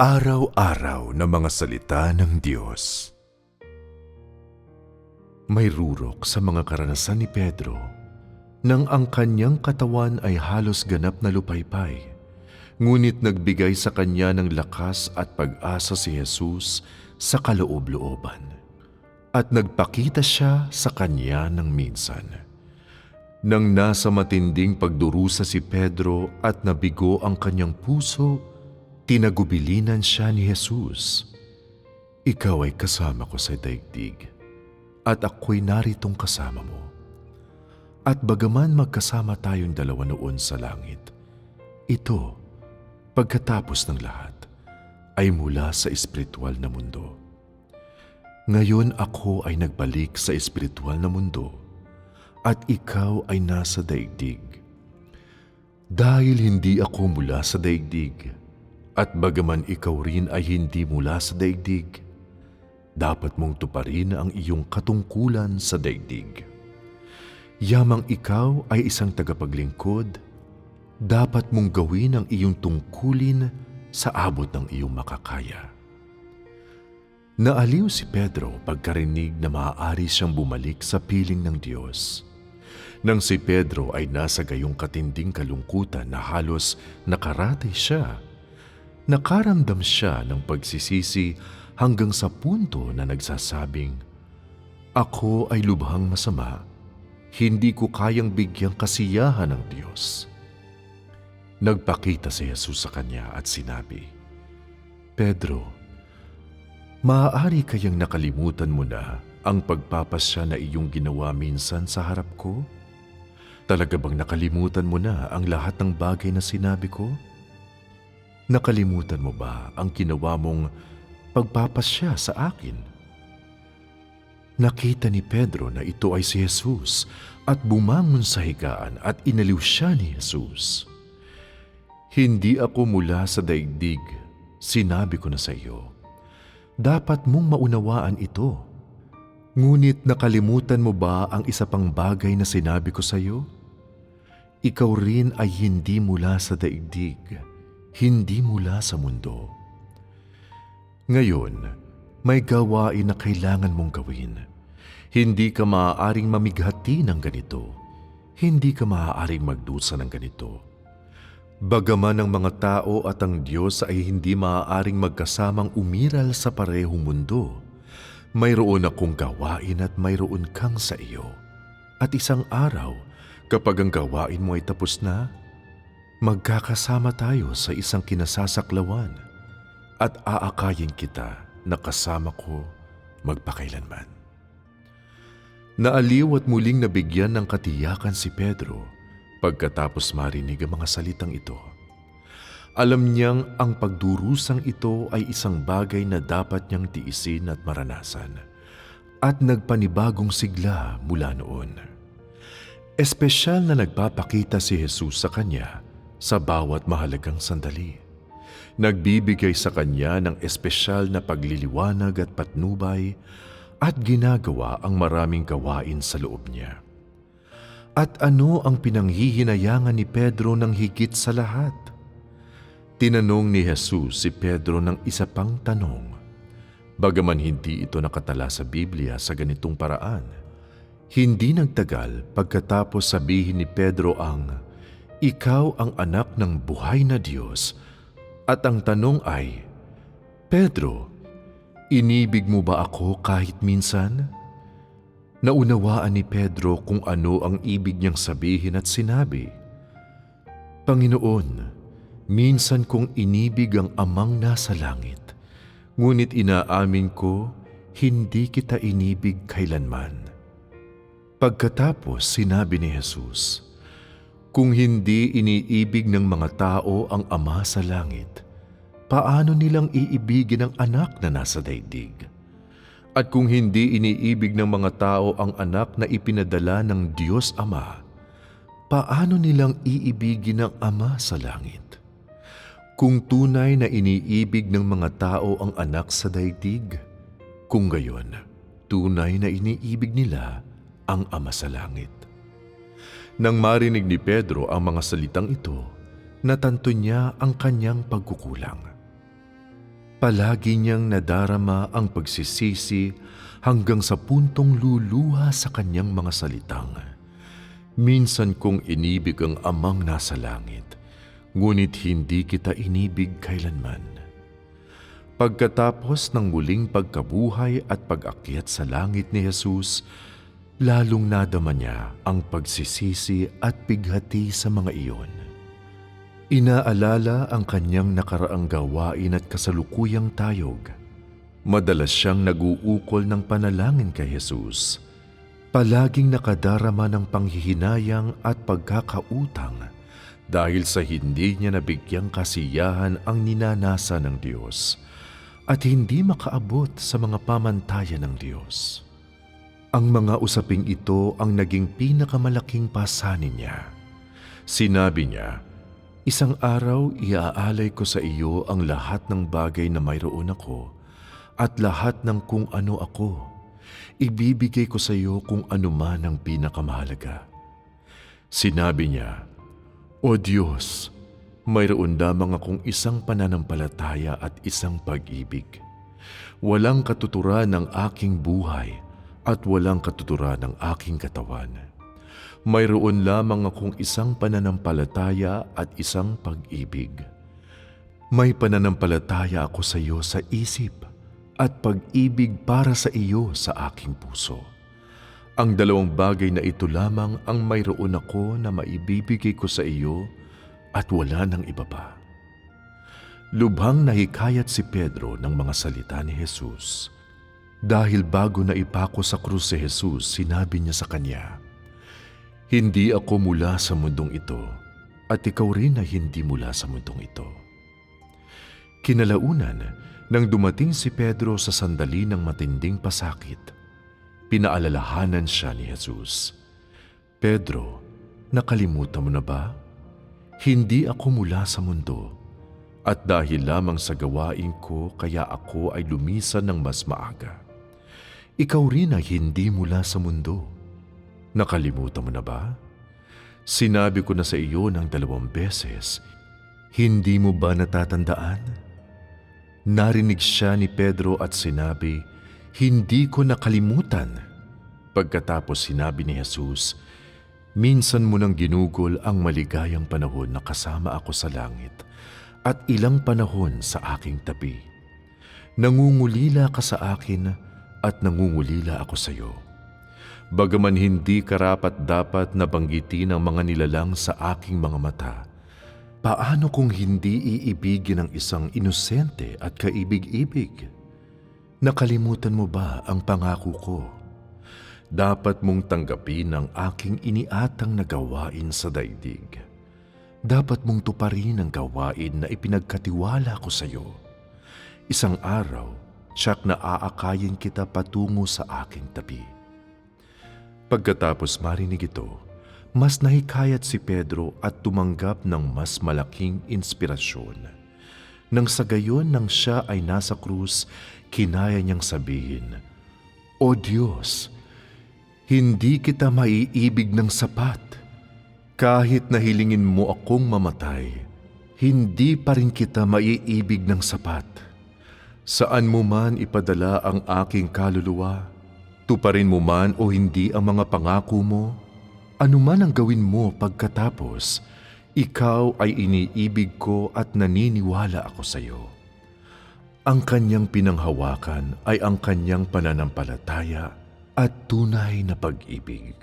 Araw-araw na mga salita ng Diyos. May rurok sa mga karanasan ni Pedro nang ang kanyang katawan ay halos ganap na lupaypay, ngunit nagbigay sa kanya ng lakas at pag-asa si Jesus sa kaloob-looban. At nagpakita siya sa kanya ng minsan. Nang nasa matinding pagdurusa si Pedro at nabigo ang kanyang puso, tinagubilinan siya ni Jesus. Ikaw ay kasama ko sa daigdig, at ako'y naritong kasama mo. At bagaman magkasama tayong dalawa noon sa langit, ito, pagkatapos ng lahat, ay mula sa espiritual na mundo. Ngayon ako ay nagbalik sa espiritual na mundo at ikaw ay nasa daigdig. Dahil hindi ako mula sa daigdig at bagaman ikaw rin ay hindi mula sa daigdig, dapat mong tuparin ang iyong katungkulan sa daigdig. Yamang ikaw ay isang tagapaglingkod, dapat mong gawin ang iyong tungkulin sa abot ng iyong makakaya. Naaliw si Pedro pagkarinig na maaari siyang bumalik sa piling ng Diyos. Nang si Pedro ay nasa gayong katinding kalungkutan na halos nakaratay siya, nakaramdam siya ng pagsisisi hanggang sa punto na nagsasabing, Ako ay lubhang masama, hindi ko kayang bigyang kasiyahan ng Diyos. Nagpakita si Jesus sa kanya at sinabi, Pedro, maaari kayang nakalimutan mo na ang pagpapasya na iyong ginawa minsan sa harap ko? Talaga bang nakalimutan mo na ang lahat ng bagay na sinabi ko? Nakalimutan mo ba ang ginawa mong pagpapasya sa akin? Nakita ni Pedro na ito ay si Jesus at bumangon sa higaan at inaliw siya ni Jesus. Hindi ako mula sa daigdig, sinabi ko na sa iyo. Dapat mong maunawaan ito. Ngunit nakalimutan mo ba ang isa pang bagay na sinabi ko sa iyo? Ikaw rin ay hindi mula sa daigdig, hindi mula sa mundo. Ngayon, may gawain na kailangan mong gawin. Hindi ka maaaring mamighati ng ganito. Hindi ka maaaring magdusa ng ganito. Bagaman ang mga tao at ang Diyos ay hindi maaaring magkasamang umiral sa parehong mundo, mayroon akong gawain at mayroon kang sa iyo. At isang araw, kapag ang gawain mo ay tapos na, magkakasama tayo sa isang kinasasaklawan at aakayin kita na kasama ko magpakailanman. Naaliw at muling nabigyan ng katiyakan si Pedro pagkatapos marinig ang mga salitang ito. Alam niyang ang pagdurusang ito ay isang bagay na dapat niyang tiisin at maranasan at nagpanibagong sigla mula noon. Espesyal na nagpapakita si Jesus sa kanya sa bawat mahalagang sandali. Nagbibigay sa kanya ng espesyal na pagliliwanag at patnubay at ginagawa ang maraming gawain sa loob niya. At ano ang pinanghihinayangan ni Pedro ng higit sa lahat? Tinanong ni Jesus si Pedro ng isa pang tanong. Bagaman hindi ito nakatala sa Biblia sa ganitong paraan, hindi nagtagal pagkatapos sabihin ni Pedro ang, Ikaw ang anak ng buhay na Diyos, at ang tanong ay, Pedro, inibig mo ba ako kahit minsan? Naunawaan ni Pedro kung ano ang ibig niyang sabihin at sinabi, Panginoon, minsan kong inibig ang amang nasa langit, ngunit inaamin ko, hindi kita inibig kailanman. Pagkatapos sinabi ni Jesus, Kung hindi iniibig ng mga tao ang Ama sa langit, paano nilang iibigin ang anak na nasa daigdig? At kung hindi iniibig ng mga tao ang anak na ipinadala ng Diyos Ama, paano nilang iibigin ang Ama sa langit? Kung tunay na iniibig ng mga tao ang anak sa daigdig, kung gayon, tunay na iniibig nila ang Ama sa langit. Nang marinig ni Pedro ang mga salitang ito, natanto niya ang kanyang pagkukulang. Palagi niyang nadarama ang pagsisisi hanggang sa puntong luluha sa kanyang mga salitang. Minsan kong inibig ang amang nasa langit, ngunit hindi kita inibig kailanman. Pagkatapos ng muling pagkabuhay at pag-akyat sa langit ni Jesus, lalong nadama niya ang pagsisisi at bighati sa mga iyon. Inaalala ang kanyang nakaraang gawain at kasalukuyang tayog. Madalas siyang naguukol ng panalangin kay Jesus. Palaging nakadarama ng panghihinayang at pagkakautang dahil sa hindi niya nabigyang kasiyahan ang ninanasa ng Diyos at hindi makaabot sa mga pamantayan ng Diyos. Ang mga usaping ito ang naging pinakamalaking pasanin niya. Sinabi niya, Isang araw iaalay ko sa iyo ang lahat ng bagay na mayroon ako at lahat ng kung ano ako. Ibibigay ko sa iyo kung ano man ang pinakamahalaga. Sinabi niya, O Diyos, mayroon lamang akong isang pananampalataya at isang pag-ibig. Walang katuturan ng aking buhay at walang katuturan ng aking katawan mayroon lamang akong isang pananampalataya at isang pag-ibig. May pananampalataya ako sa iyo sa isip at pag-ibig para sa iyo sa aking puso. Ang dalawang bagay na ito lamang ang mayroon ako na maibibigay ko sa iyo at wala ng iba pa. Lubhang nahikayat si Pedro ng mga salita ni Jesus. Dahil bago na ipako sa krus si Jesus, sinabi niya sa kanya, hindi ako mula sa mundong ito at ikaw rin ay hindi mula sa mundong ito. Kinalaunan, nang dumating si Pedro sa sandali ng matinding pasakit, pinaalalahanan siya ni Jesus. Pedro, nakalimutan mo na ba? Hindi ako mula sa mundo at dahil lamang sa gawain ko kaya ako ay lumisan ng mas maaga. Ikaw rin ay hindi mula sa mundo Nakalimutan mo na ba? Sinabi ko na sa iyo ng dalawang beses, hindi mo ba natatandaan? Narinig siya ni Pedro at sinabi, Hindi ko nakalimutan. Pagkatapos sinabi ni Jesus, Minsan mo nang ginugol ang maligayang panahon na kasama ako sa langit at ilang panahon sa aking tabi. Nangungulila ka sa akin at nangungulila ako sa iyo. Bagaman hindi karapat dapat na banggitin ang mga nilalang sa aking mga mata, paano kung hindi iibigin ang isang inosente at kaibig-ibig? Nakalimutan mo ba ang pangako ko? Dapat mong tanggapin ang aking iniatang na gawain sa daigdig. Dapat mong tuparin ang gawain na ipinagkatiwala ko sa iyo. Isang araw, tsak na aakayin kita patungo sa aking tabi Pagkatapos marinig ito, mas nahikayat si Pedro at tumanggap ng mas malaking inspirasyon. Nang sa gayon nang siya ay nasa krus, kinaya niyang sabihin, O Diyos, hindi kita maiibig ng sapat. Kahit nahilingin mo akong mamatay, hindi pa rin kita maiibig ng sapat. Saan mo man ipadala ang aking kaluluwa, Tuparin mo man o hindi ang mga pangako mo, anuman ang gawin mo pagkatapos, ikaw ay iniibig ko at naniniwala ako sa iyo. Ang kanyang pinanghawakan ay ang kanyang pananampalataya at tunay na pag-ibig.